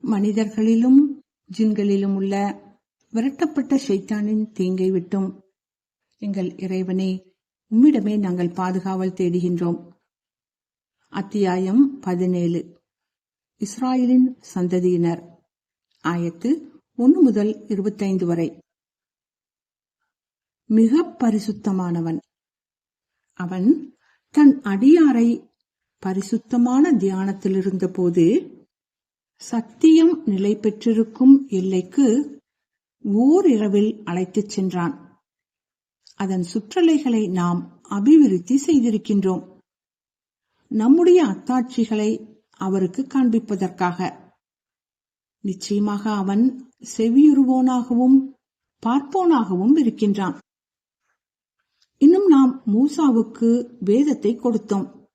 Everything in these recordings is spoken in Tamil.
மனிதர்களிலும் ஜின்களிலும் உள்ள விரட்டப்பட்ட ஷைத்தானின் தீங்கை விட்டும். எங்கள் இறைவனே உம்மிடமே நாங்கள் பாதுகாவல் தேடுகின்றோம். அத்தியாயம் பதினேழு. இஸ்ராயலின் சந்ததியினர். ஆயத்து ஒன்று முதல் இருபத்தைந்து வரை. மிக பரிசுத்தமானவன். அவன் தன் அடியாரை பரிசுத்தமான தியானத்தில் இருந்தபோது சத்தியம் நிலை பெற்றிருக்கும் எல்லைக்கு ஓரிரவில் அழைத்துச் சென்றான். அதன் சுற்றலைகளை நாம் அபிவிருத்தி செய்திருக்கின்றோம். நம்முடைய அத்தாட்சிகளை அவருக்கு காண்பிப்பதற்காக. நிச்சயமாக அவன் செவியுறுவோனாகவும் பார்ப்போனாகவும் இருக்கின்றான். இன்னும் நாம் மூசாவுக்கு வேதத்தை கொடுத்தோம்.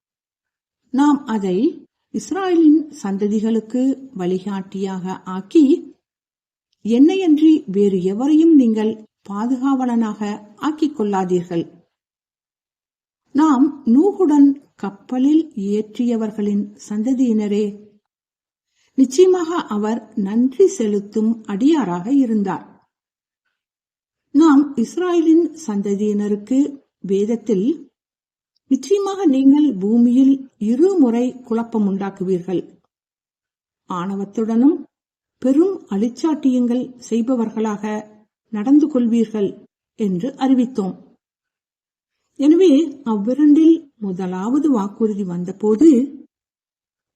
நாம் அதை இஸ்ராயலின் சந்ததிகளுக்கு வழிகாட்டியாக ஆக்கி என்னையன்றி வேறு எவரையும் நீங்கள் பாதுகாவலனாக ஆக்கிக் கொள்ளாதீர்கள் நாம் நூகுடன் கப்பலில் ஏற்றியவர்களின் சந்ததியினரே நிச்சயமாக அவர் நன்றி செலுத்தும் அடியாராக இருந்தார். நாம் இஸ்ராயலின் சந்ததியினருக்கு வேதத்தில் நிச்சயமாக நீங்கள் பூமியில் இருமுறை குழப்பம் உண்டாக்குவீர்கள். ஆணவத்துடனும் பெரும் அழிச்சாட்டியங்கள் செய்பவர்களாக நடந்து கொள்வீர்கள் என்று அறிவித்தோம். எனவே அவ்விரண்டில் முதலாவது வாக்குறுதி வந்தபோது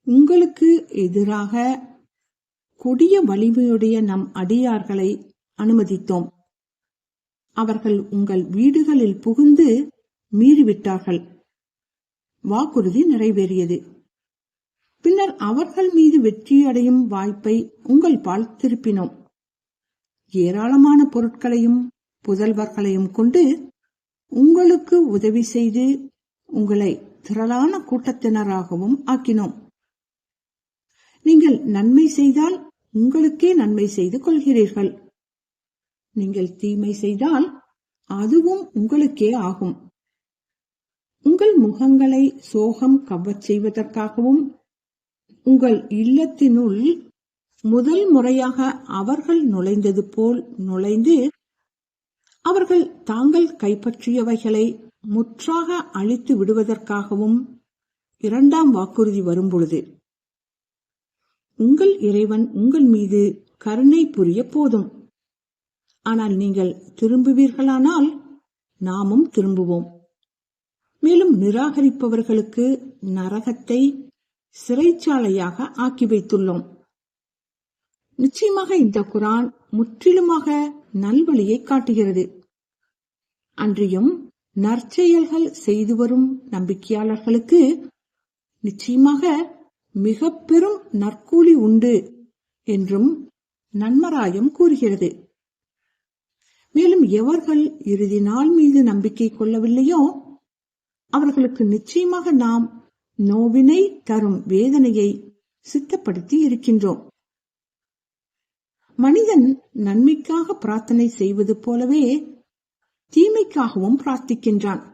உங்களுக்கு எதிராக கொடிய வலிமையுடைய நம் அடியார்களை அனுமதித்தோம். அவர்கள் உங்கள் வீடுகளில் புகுந்து மீறிவிட்டார்கள். வாக்குறுதி நிறைவேறியது. பின்னர் அவர்கள் மீது வெற்றியடையும் வாய்ப்பை உங்கள் பால் திருப்பினோம். ஏராளமான பொருட்களையும் புதல்வர்களையும் கொண்டு உங்களுக்கு உதவி செய்து உங்களை திரளான கூட்டத்தினராகவும் ஆக்கினோம். நீங்கள் நன்மை செய்தால் உங்களுக்கே நன்மை செய்து கொள்கிறீர்கள். நீங்கள் தீமை செய்தால் அதுவும் உங்களுக்கே ஆகும். முகங்களை சோகம் கவ்வச் செய்வதற்காகவும் உங்கள் இல்லத்தினுள் முதல் முறையாக அவர்கள் நுழைந்தது போல் நுழைந்து அவர்கள் தாங்கள் கைப்பற்றியவைகளை முற்றாக அழித்து விடுவதற்காகவும் இரண்டாம் வாக்குறுதி வரும்பொழுது உங்கள் இறைவன் உங்கள் மீது கருணை புரிய போதும். ஆனால் நீங்கள் திரும்புவீர்களானால் நாமும் திரும்புவோம். மேலும் நிராகரிப்பவர்களுக்கு நரகத்தை சிறைச்சாலையாக ஆக்கி வைத்துள்ளோம். நிச்சயமாக இந்த குரான் முற்றிலுமாக நல்வழியை காட்டுகிறது. அன்றியும் நற்செயல்கள் செய்து வரும் நம்பிக்கையாளர்களுக்கு நிச்சயமாக மிக பெரும் நற்கூலி உண்டு என்றும் நன்மராயம் கூறுகிறது. மேலும் எவர்கள் இறுதி நாள் மீது நம்பிக்கை கொள்ளவில்லையோ அவர்களுக்கு நிச்சயமாக நாம் நோவினை தரும் வேதனையை சித்தப்படுத்தி இருக்கின்றோம். மனிதன் நன்மைக்காக பிரார்த்தனை செய்வது போலவே தீமைக்காகவும் பிரார்த்திக்கின்றான்.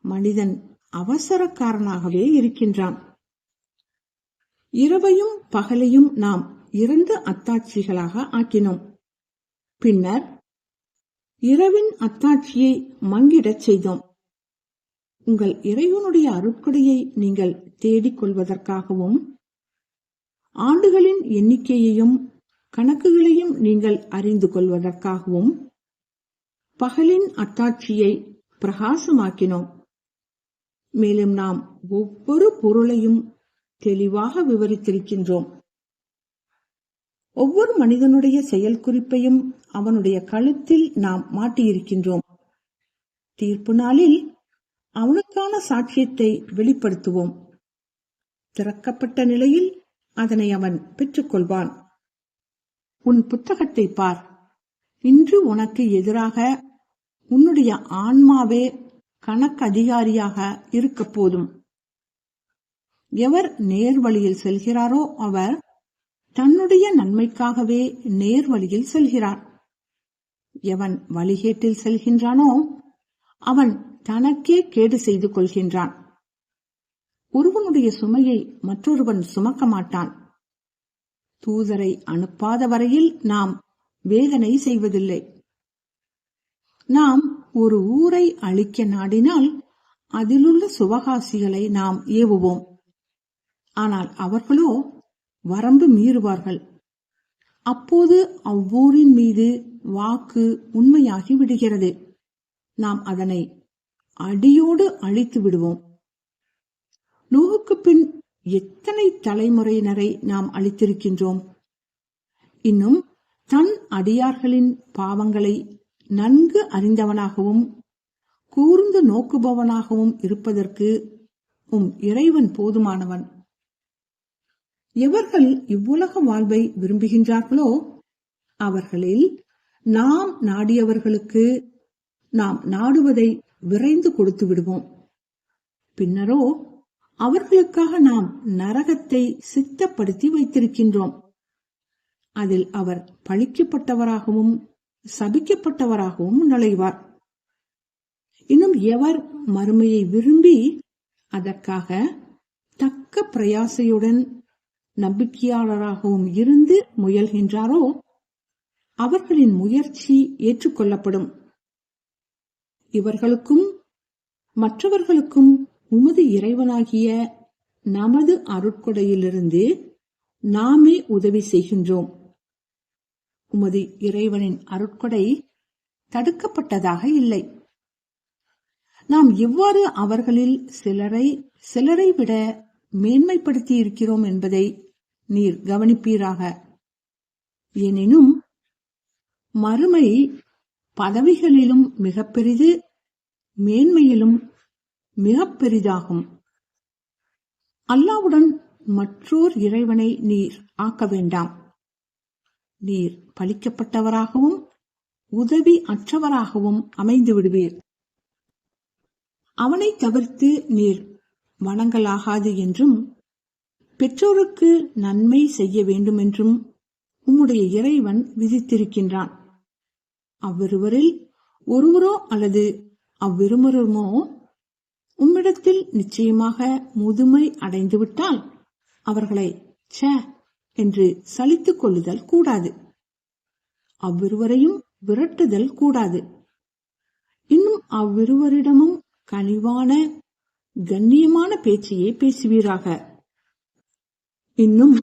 மனிதன் அவசரக்காரனாகவே இருக்கின்றான். இரவையும் பகலையும் நாம் இரண்டு அத்தாட்சிகளாக ஆக்கினோம். பின்னர் இரவின் அத்தாட்சியை மங்கிடச் செய்தோம். உங்கள் இறைவனுடைய அருட்கொடையை நீங்கள் தேடிக் கொள்வதற்காகவும் ஆண்டுகளின் எண்ணிக்கையையும் கணக்குகளையும் நீங்கள் அறிந்து கொள்வதற்காகவும் பகலின் அத்தாட்சியை பிரகாசமாக்கினோம். மேலும் நாம் ஒவ்வொரு பொருளையும் தெளிவாக விவரித்திருக்கின்றோம். ஒவ்வொரு மனிதனுடைய செயல் குறிப்பையும் அவனுடைய கழுத்தில் நாம் மாட்டியிருக்கின்றோம். தீர்ப்பு நாளில் அவனுக்கான சாட்சியத்தை வெளிப்படுத்துவோம். திறக்கப்பட்ட நிலையில் அதனை அவன் பெற்றுக்கொள்வான். உன் புத்தகத்தை பார். இன்று உனக்கு எதிராக உன்னுடைய ஆன்மாவே கணக்கு அதிகாரியாக இருக்க போதும். எவர் நேர்வழியில் செல்கிறாரோ அவர் தன்னுடைய நன்மைக்காகவே நேர்வழியில் செல்கிறார். எவன் வழிகேட்டில் செல்கின்றானோ அவன் தனக்கே கேடு செய்து கொள்கின்றான். ஒருவனுடைய சுமையை மற்றொருவன் சுமக்க மாட்டான். தூதரை அனுப்பாத வரையில் நாம் வேதனை செய்வதில்லை. நாம் ஒரு ஊரை அழிக்க நாடினால் அதிலுள்ள சுவகாசிகளை நாம் ஏவுவோம். ஆனால் அவர்களோ வரம்பு மீறுவார்கள். அப்போது அவ்வூரின் மீது வாக்கு உண்மையாகி விடுகிறது. நாம் அதனை அடியோடு அழித்து விடுவோம். நோவுக்கு பின் எத்தனை தலைமுறையினரை நாம் அழித்திருக்கின்றோம்? இன்னும் தன் அடியார்களின் பாவங்களை நன்கு அறிந்தவனாகவும் கூர்ந்து நோக்குபவனாகவும் இருப்பதற்கு உம் இறைவன் போதுமானவன். எவர்கள் இவ்வுலக வாழ்வை விரும்புகின்றார்களோ அவர்களில் நாம் நாடியவர்களுக்கு நாம் நாடுவதை விரைந்து கொடுத்து விடுவோம். பின்னரோ அவர்களுக்காக நாம் நரகத்தை சித்தப்படுத்தி வைத்திருக்கின்றோம். அதில் அவர் பழிக்கப்பட்டவராகவும் சபிக்கப்பட்டவராகவும் நுழைவார். இன்னும் எவர் மறுமையை விரும்பி அதற்காக தக்க பிரயாசையுடன் நம்பிக்கையாளராகவும் இருந்து முயல்கின்றாரோ அவர்களின் முயற்சி ஏற்றுக்கொள்ளப்படும். இவர்களுக்கும் மற்றவர்களுக்கும் உமது இறைவனாகிய நமது அருட்கொடையிலிருந்து நாமே உதவி செய்கின்றோம். உமது இறைவனின் அருட்கொடை தடுக்கப்பட்டதாக இல்லை. நாம் எவ்வாறு அவர்களில் சிலரை சிலரை விட மேன்மைப்படுத்தி இருக்கிறோம் என்பதை நீர் கவனிப்பீராக. எனினும் மறுமை பதவிகளிலும் மிக பெரிது மேன்மையிலும் மிக பெரிதாகும் அல்லாவுடன் மற்றோர் இறைவனை நீர் ஆக்க வேண்டாம். நீர் பழிக்கப்பட்டவராகவும் உதவி அற்றவராகவும் அமைந்து விடுவீர். அவனை தவிர்த்து நீர் வணங்கலாகாது என்றும் பெற்றோருக்கு நன்மை செய்ய வேண்டும் என்றும் உம்முடைய இறைவன் விதித்திருக்கின்றான். அவ்விருவரில் ஒருவரோ அல்லது அவ்விருமருமோ உம்மிடத்தில் நிச்சயமாக முதுமை அடைந்துவிட்டால் அவர்களை ச என்று சலித்துக் கொள்ளுதல் கூடாது. அவ்விருவரையும் விரட்டுதல் கூடாது. இன்னும் அவ்விருவரிடமும் கனிவான கண்ணியமான பேச்சையே பேசுவீராக. இன்னும்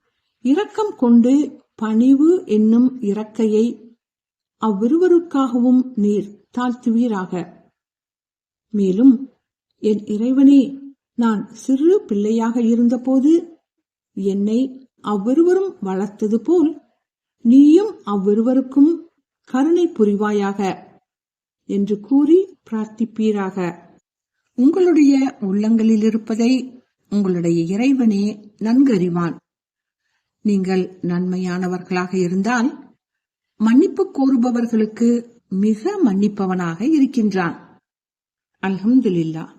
இரக்கம் கொண்டு பணிவு என்னும் இறக்கையை அவ்விருவருக்காகவும் நீர் தாழ்த்துவீராக. மேலும் என் இறைவனே நான் சிறு பிள்ளையாக இருந்தபோது என்னை அவ்விருவரும் வளர்த்தது போல் நீயும் அவ்விருவருக்கும் கருணை புரிவாயாக என்று கூறி பிரார்த்திப்பீராக. உங்களுடைய உள்ளங்களில் இருப்பதை உங்களுடைய இறைவனே நன்கறிவான். நீங்கள் நன்மையானவர்களாக இருந்தால் மன்னிப்பு கோருபவர்களுக்கு மிக மன்னிப்பவனாக இருக்கின்றான். அல்ஹம்துலில்லா